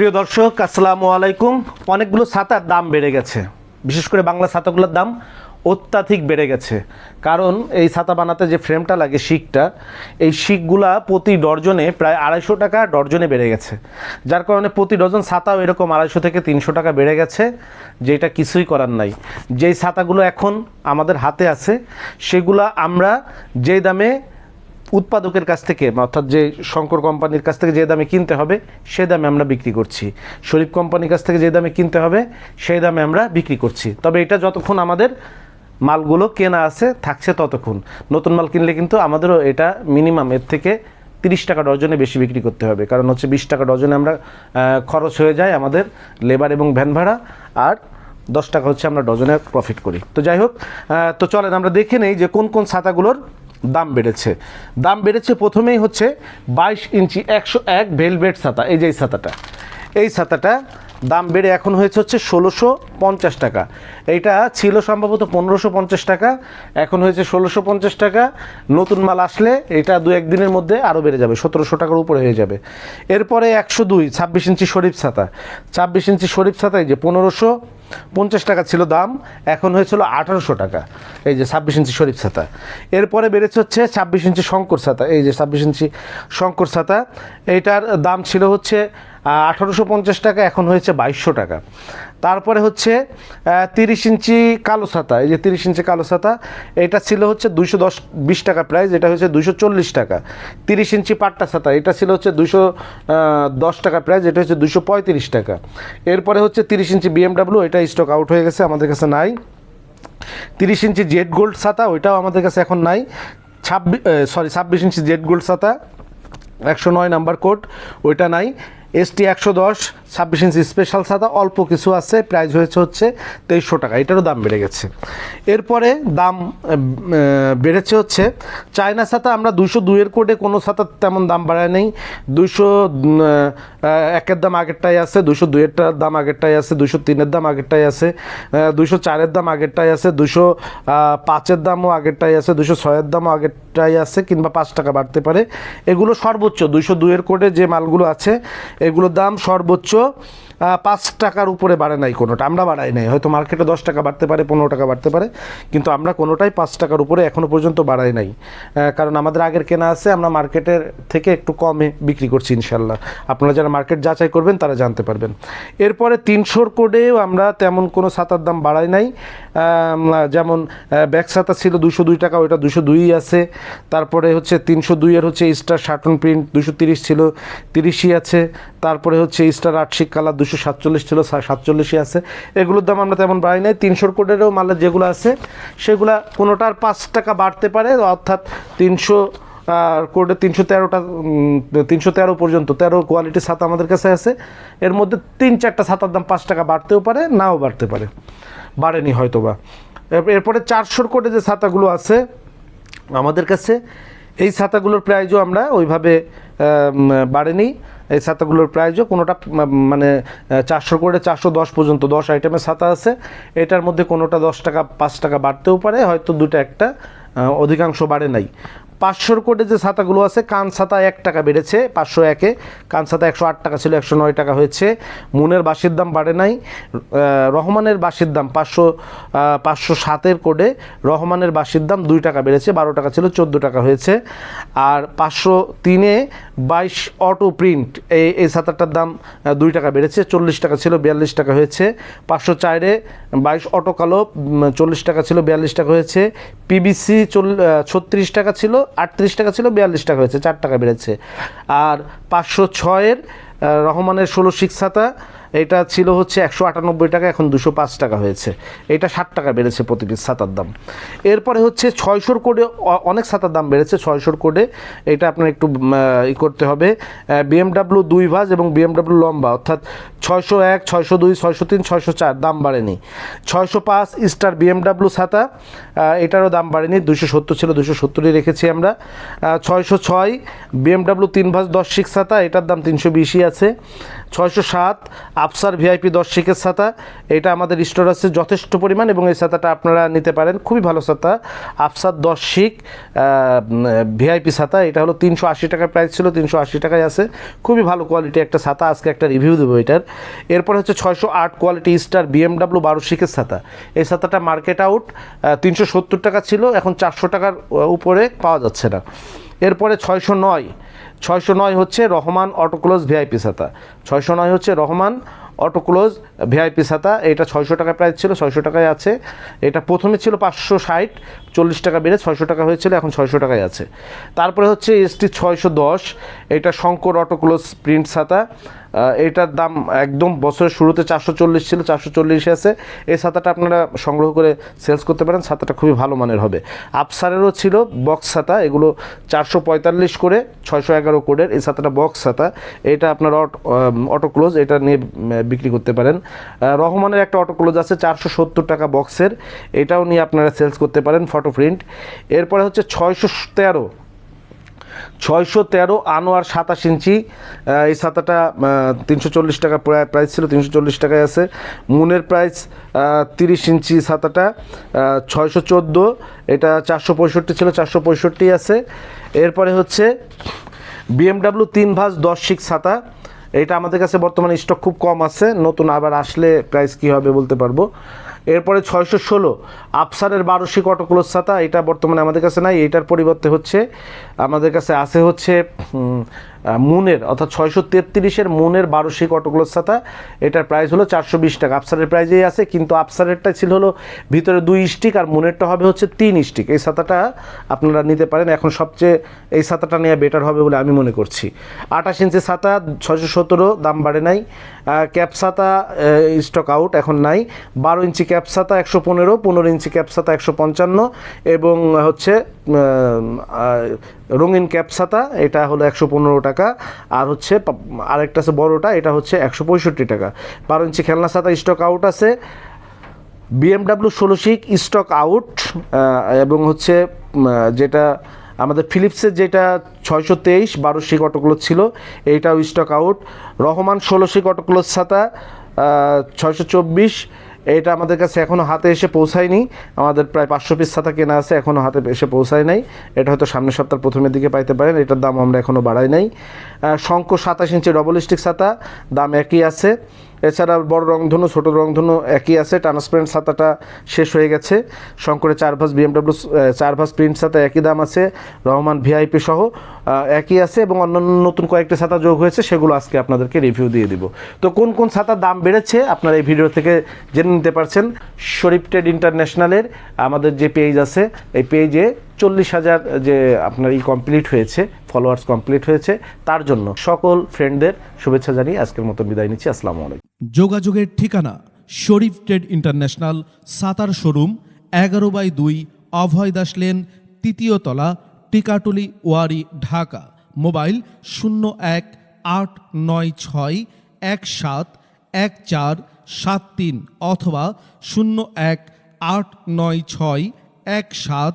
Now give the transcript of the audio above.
প্রিয় দর্শক, আসসালামু আলাইকুম। অনেকগুলো ছাতার দাম বেড়ে গেছে। বিশেষ করে বাংলা ছাতাগুলোর দাম অত্যাধিক বেড়ে গেছে। কারণ এই ছাতা বানাতে যে ফ্রেমটা লাগে, শিকটা, এই শিকগুলা প্রতি ডর্জনে প্রায় আড়াইশো টাকা ডর্জনে বেড়ে গেছে। যার কারণে প্রতি ডজন ছাতাও এরকম আড়াইশো থেকে তিনশো টাকা বেড়ে গেছে, যেটা কিছুই করার নাই। যেই ছাতাগুলো এখন আমাদের হাতে আছে, সেগুলা আমরা যেই দামে উৎপাদকের কাছ থেকে, অর্থাৎ যে শঙ্কর কোম্পানির কাছ থেকে যে দামে কিনতে হবে, সে দামে আমরা বিক্রি করছি। শরীফ কোম্পানির কাছ থেকে যে দামে কিনতে হবে সেই দামে আমরা বিক্রি করছি। তবে এটা যতক্ষণ আমাদের মালগুলো কেনা আছে, থাকছে ততক্ষণ। নতুন মাল কিনলে কিন্তু আমাদেরও এটা মিনিমাম এর থেকে তিরিশ টাকা ডজনে বেশি বিক্রি করতে হবে। কারণ হচ্ছে বিশ টাকা ডজনে আমরা খরচ হয়ে যায় আমাদের লেবার এবং ভ্যান ভাড়া, আর দশ টাকা হচ্ছে আমরা ডজনে প্রফিট করি। তো যাই হোক তো চলেন আমরা দেখে নেই যে কোন কোন ছাতাগুলোর দাম বেড়েছে। দাম বেড়েছে প্রথমেই হচ্ছে বাইশ ইঞ্চি একশো এক ভেলভেট ছাতা, এই যে এই ছাতাটা। এই ছাতাটা দাম বেড়ে এখন হয়েছে হচ্ছে ষোলোশো পঞ্চাশ টাকা। এইটা ছিল সম্ভবত পনেরোশো পঞ্চাশ টাকা, এখন হয়েছে ষোলোশো পঞ্চাশ টাকা। নতুন মাল আসলে এটা দু একদিনের মধ্যে আরও বেড়ে যাবে, সতেরোশো টাকার উপরে হয়ে যাবে। এরপরে একশো দুই, ছাব্বিশ ইঞ্চি শরীফ ছাতা। ছাব্বিশ ইঞ্চি শরীফ ছাতায় যে পনেরোশো পঞ্চাশ টাকা ছিল দাম, এখন হয়েছিল আঠারোশো টাকা, এই যে ছাব্বিশ ইঞ্চি শরীফ ছাতা। এরপরে বেড়েছে হচ্ছে ছাব্বিশ ইঞ্চি শঙ্কর ছাতা, এই যে ছাব্বিশ ইঞ্চি শঙ্কর ছাতা, এইটার দাম ছিল হচ্ছে আঠারোশো পঞ্চাশ টাকা, এখন হয়েছে বাইশশো টাকা। তারপরে হচ্ছে তিরিশ ইঞ্চি কালো ছাতা, এই যে তিরিশ ইঞ্চি কালো ছাতা, এটা ছিল হচ্ছে দুইশো দশ, বিশ টাকা প্রাইস এটা হচ্ছে দুইশো চল্লিশ টাকা। তিরিশ ইঞ্চি পাট্টা ছাতা, এটা ছিল হচ্ছে দুইশো দশ টাকা প্রাইস এটা হচ্ছে দুইশো পঁয়ত্রিশ টাকা। এরপরে হচ্ছে তিরিশ ইঞ্চি বিএমডাব্লিউ এটা স্টক আউট হয়ে গেছে, আমাদের কাছে নাই। তিরিশ ইঞ্চি জেড গোল্ড ছাতা, ওইটাও আমাদের কাছে এখন নাই। ছাব্বিশ সরি ছাব্বিশ ইঞ্চি জেড গোল্ড ছাতা, একশো নয় নাম্বার কোড ওইটা নাই। এসটি একশো দশ ছাব্বিশ ইঞ্চি স্পেশাল ছাতা অল্প কিছু আছে প্রাইস হয়েছে হচ্ছে তেইশশো টাকা, এটারও দাম বেড়ে গেছে। এরপরে দাম বেড়েছে হচ্ছে, চায়না ছাতা আমরা দুশো দুইয়ের কোডে কোনো ছাতা তেমন দাম বাড়ায় নেই দুশো একের দাম আগেরটাই আছে দুশো দুইয়েরটার দাম আগেরটাই আছে দুশো তিনের দাম আগেরটাই আছে দুশো চারের দাম আগেরটাই আছে দুশো পাঁচের দামও আগেরটাই আছে দুশো ছয়ের দামও আগেরটাই আছে, কিংবা পাঁচ টাকা বাড়তে পারে। এগুলো সর্বোচ্চ দুশো দুইয়ের কোডে যে মালগুলো আছে, এগুলোর দাম সর্বোচ্চ also পাঁচ টাকার উপরে বাড়ে নাই কোনোটা। আমরা বাড়াই নাই। হয়তো মার্কেটে দশ টাকা বাড়তে পারে, পনেরো টাকা বাড়তে পারে, কিন্তু আমরা কোনোটাই পাঁচ টাকার উপরে এখনও পর্যন্ত বাড়াই নাই। কারণ আমাদের আগের কেনা আছে, আমরা মার্কেটের থেকে একটু কমে বিক্রি করছি ইনশাল্লাহ। আপনারা যারা মার্কেট যাচাই করবেন, তারা জানতে পারবেন। এরপরে তিনশোর কোডেও আমরা তেমন কোনো ছাতার দাম বাড়াই নাই। যেমন ব্যাগ ছাতা ছিল দুশো দুই টাকা, ওইটা দুশো দুইই আছে। তারপরে হচ্ছে তিনশো দুইয়ের হচ্ছে স্টার শার্টন প্রিন্ট দুশো তিরিশ ছিল, তিরিশই আছে। তারপরে হচ্ছে স্টার আটশিক কালার দুশো সাতচল্লিশ ছিল সাতচল্লিশই আছে। এগুলোর দাম আমরা তেমন বাড়াই নাই। তিনশোর কোটেরও মালের যেগুলো আছে, সেগুলা কোনোটার পাঁচ টাকা বাড়তে পারে, অর্থাৎ তিনশো কোডে তিনশো তেরোটা তিনশো তেরো পর্যন্ত, তেরো কোয়ালিটির ছাতা আমাদের কাছে আছে। এর মধ্যে তিন চারটা ছাতার দাম পাঁচ টাকা বাড়তেও পারে, নাও বাড়তে পারে। বাড়েনি হয়তো বা এরপরে চারশোর কোডে যে ছাতাগুলো আছে, আমাদের কাছে এই ছাতাগুলোর প্রাইজও আমরা ওইভাবে বাড়েনি। এই ছাতাগুলোর প্রাইজও কোনোটা মানে চারশো করে চারশো দশ পর্যন্ত, দশ আইটেমের ছাতা আছে। এটার মধ্যে কোনোটা দশ টাকা, পাঁচ টাকা বাড়তেও পারে, হয়তো দুটা একটা অধিকাংশ বাড়ে নাই। পাঁচশোর কোডে যে ছাতাগুলো আছে, কান ছাতা এক টাকা বেড়েছে, পাঁচশো একে কান ছাতা একশো আট টাকা ছিল, একশো নয় টাকা হয়েছে। মুনের বাঁশির দাম বাড়ে নাই। রহমানের বাঁশির দাম পাঁচশো পাঁচশো সাতের কোডে রহমানের বাঁশির দাম দুই টাকা বেড়েছে, বারো টাকা ছিল, চোদ্দ টাকা হয়েছে। আর পাঁচশো তিনে বাইশ অটো প্রিন্ট এই এই ছাতাটার দাম দুই টাকা বেড়েছে, চল্লিশ টাকা ছিল, বিয়াল্লিশ টাকা হয়েছে। পাঁচশো চারে বাইশ অটো কালো চল্লিশ টাকা ছিল, বিয়াল্লিশ টাকা হয়েছে। পিবিসি চল ছত্রিশ টাকা ছিল আটত্রিশ টাকা ছিল বিয়াল্লিশ টাকা হয়েছে চার টাকা বেড়েছে। আর পাঁচশো ছয়ের রহমানের ষোলো শিক ছাতা, এটা ছিল হচ্ছে একশো আটানব্বই টাকা, এখন দুশো পাঁচ টাকা হয়েছে। এটা ষাট টাকা বেড়েছে প্রতি পিস ছাতার দাম। এরপরে হচ্ছে ছয়শোর কোডে অনেক ছাতার দাম বেড়েছে, ছয়শোর কোডে। এটা আপনার একটু ই করতে হবে। বিএমডাব্লিউ দুই ভাজ এবং বিএমডাব্লিউ লম্বা, অর্থাৎ ছয়শো এক, ছয়শো দুই, ছয়শো তিন, ছয়শো চার, দাম বাড়েনি। ছয়শো পাঁচ স্টার বিএমডাব্লিউ ছাতা এটারও দাম বাড়েনি দুশো সত্তর ছিল দুশো সত্তরই রেখেছি আমরা। ছয়শো ছয় বিএমডাব্লিউ তিন ভাজ দশ শিক ছাতা, এটার দাম তিনশো বিশই আছে। ছয়শো সাত, আফসার ভিআইপি দশ শিকের ছাতা এটা আমাদের স্টোর আছে, যথেষ্ট পরিমাণ এবং এই ছাতাটা আপনারা নিতে পারেন। খুবই ভালো ছাতা। আফসার দশ শিক ভিআইপি ছাতা। এটা হলো তিনশো আশি টাকার প্রাইস ছিল, তিনশো আশি টাকায় আছে। খুবই ভালো কোয়ালিটি একটা ছাতা। আজকে একটা রিভিউ দেবো এটার। এরপরে হচ্ছে ছয়শো আট কোয়ালিটি স্টার বিএমডাব্লিউ বারো শিকের ছাতা। এই ছাতাটা মার্কেট আউট তিনশো সত্তর টাকা ছিল। এখন চারশো টাকার উপরে পাওয়া যাচ্ছে না। এরপরে ছয়শো নয় ছয়শো নয় হচ্ছে রহমান অটোক্লোজ ভিআইপি সাতা ছয়শো নয় হচ্ছে রহমান অটোক্লোজ ভিআইপি সাতা এটা ছয়শো টাকা প্রাইস ছিল ছয়শো টাকায় আছে। এটা প্রথমে ছিল পাঁচশো ষাট চল্লিশ টাকা বেড়ে ছয়শো টাকা হয়েছিল এখন ছয়শো টাকায় আছে। তারপরে হচ্ছে এসটি ছয়শো দশ এটা শঙ্কর অটোক্লোজ প্রিন্ট আহ, এটার দাম একদম বছরের শুরুতে চারশো চল্লিশ ছিল, চারশো চল্লিশে আছে। এই ছাতাটা আপনারা সংগ্রহ করে সেলস করতে পারেন, ছাতাটা খুবই ভালো মানের হবে। আপসারেরও ছিল বক্স ছাতা, এগুলো চারশো পঁয়তাল্লিশ করে, ছয়শো এগারো কোডের এই ছাতাটা বক্স ছাতা। এটা আপনার অটো ক্লোজ এটা নিয়ে বিক্রি করতে পারেন। রহমানের একটা অটো ক্লোজ আছে, চারশো সত্তর টাকা বক্সের এটাও নিয়ে আপনারা সেলস করতে পারেন ফটো প্রিন্ট এরপরে হচ্ছে ছয়শো তেরো ছয়শো তেরো আনোয়ার সাতাশ ইঞ্চি এই ছাতাটা তিনশো চল্লিশ টাকা প্রায় প্রাইস ছিল, তিনশো চল্লিশ টাকায় আছে। মুনের প্রাইস তিরিশ ইঞ্চি ছাতাটা ছয়শো চোদ্দ, এটা চারশো পঁয়ষট্টি ছিল, চারশো পঁয়ষট্টি আছে। এরপরে হচ্ছে বিএমডাব্লিউ তিন ভাঁজ দশ শিক ছাতা, এটা আমাদের কাছে বর্তমানে স্টক খুব কম আছে, নতুন আবার আসলে প্রাইস কী হবে বলতে পারব। এরপরে ছয়শো ষোলো আফসারের বারোশিক অটোক্লোসাতা এটা বর্তমানে আমাদের কাছে নাই, এটার পরিবর্তে হচ্ছে, আমাদের কাছে আছে হচ্ছে মুনের, অর্থাৎ ছয়শো তেত্রিশের মুনের বারোশি কটকলোস ছাতা। এটার প্রাইস হলো চারশো বিশ টাকা। আপসারের প্রাইজেই আছে, কিন্তু আপসারেরটা ছিল হলো ভিতরে দুই স্টিক আর মুনেরটা হবে হচ্ছে তিন স্টিক এই ছাতাটা আপনারা নিতে পারেন। এখন সবচেয়ে এই ছাতাটা নেওয়া বেটার হবে বলে আমি মনে করছি। আঠাশ ইঞ্চি ছাতা, ছয়শো সতেরো, দাম বাড়ে নাই। ক্যাপ ছাতা স্টক আউট এখন নাই। বারো ইঞ্চি ক্যাপ ছাতা, একশো পনেরো পনেরো ইঞ্চি ক্যাপ ছাতা, একশো পঞ্চান্ন এবং হচ্ছে রঙিন ক্যাপ ছাতা এটা হলো একশো পনেরো টাকা। আর হচ্ছে আরেকটা আছে বড়োটা, এটা হচ্ছে একশো পঁয়ষট্টি টাকা। বারো ইঞ্চি খেলনা ছাতা স্টক আউট আছে। বিএমডাব্লিউ ষোলো শিক স্টক আউট এবং হচ্ছে যেটা আমাদের ফিলিপসের যেটা ছয়শো তেইশ, বারো শিক অটোগুলো ছিল, এইটাও স্টক আউট রহমান ষোলো শিক অটোগুলোর ছাতা ছয়শো চব্বিশ। এটা আমাদের কাছে এখনও হাতে এসে পৌঁছায়নি। আমাদের প্রায় পাঁচশো পিস ছাতা কেনা আছে এখনও হাতে এসে পৌঁছায় নাই। এটা হয়তো সামনের সপ্তাহ প্রথমের দিকে পাইতে পারেন, এটার দাম আমরা এখনও বাড়াই নাই। শঙ্কর সাতাশ ইঞ্চি ডবল স্টিক ছাতা, দাম একই আছে। এছাড়া বড় রংধনু ছোট রংধনু একই আছে ট্রান্সপারেন্ট ছাতাটা শেষ হয়ে গেছে। শঙ্করের চার ভাস বিএমডাব্লিউ চার ভাস প্রিন্ট ছাতা একই দাম আছে, রহমান ভিআইপি সহ একই আছে এবং অন্যান্য নতুন কয়েকটা ছাতা যোগ হয়েছে, সেগুলো আজকে আপনাদেরকে রিভিউ দিয়ে দিব। তো কোন কোন ছাতার দাম বেড়েছে আপনারা এই ভিডিও থেকে জেনে নিতে পারছেন। শরীফ ট্রেড ইন্টারন্যাশনালের আমাদের যে পেজ আছে, এই পেজে চল্লিশ হাজার যে আপনার ই কমপ্লিট হয়েছে ফলোয়ার্স কমপ্লিট হয়েছে, তার জন্য সকল ফ্রেন্ডদের শুভেচ্ছা জানিয়ে আজকের মতো বিদায় নিচ্ছি। আসসালামু আলাইকুম। যোগাযোগের ঠিকানা Sharif trade international, Sattar showroom, এগারো বাই দুই, অভয় দাস লেন, তৃতীয় তলা, টিকাটুলি, ওয়ারি, ঢাকা। মোবাইল শূন্য এক, আট, নয়, ছয়, এক, সাত, এক, চার, সাত, তিন, অথবা শূন্য এক, আট, নয়, ছয়, এক, সাত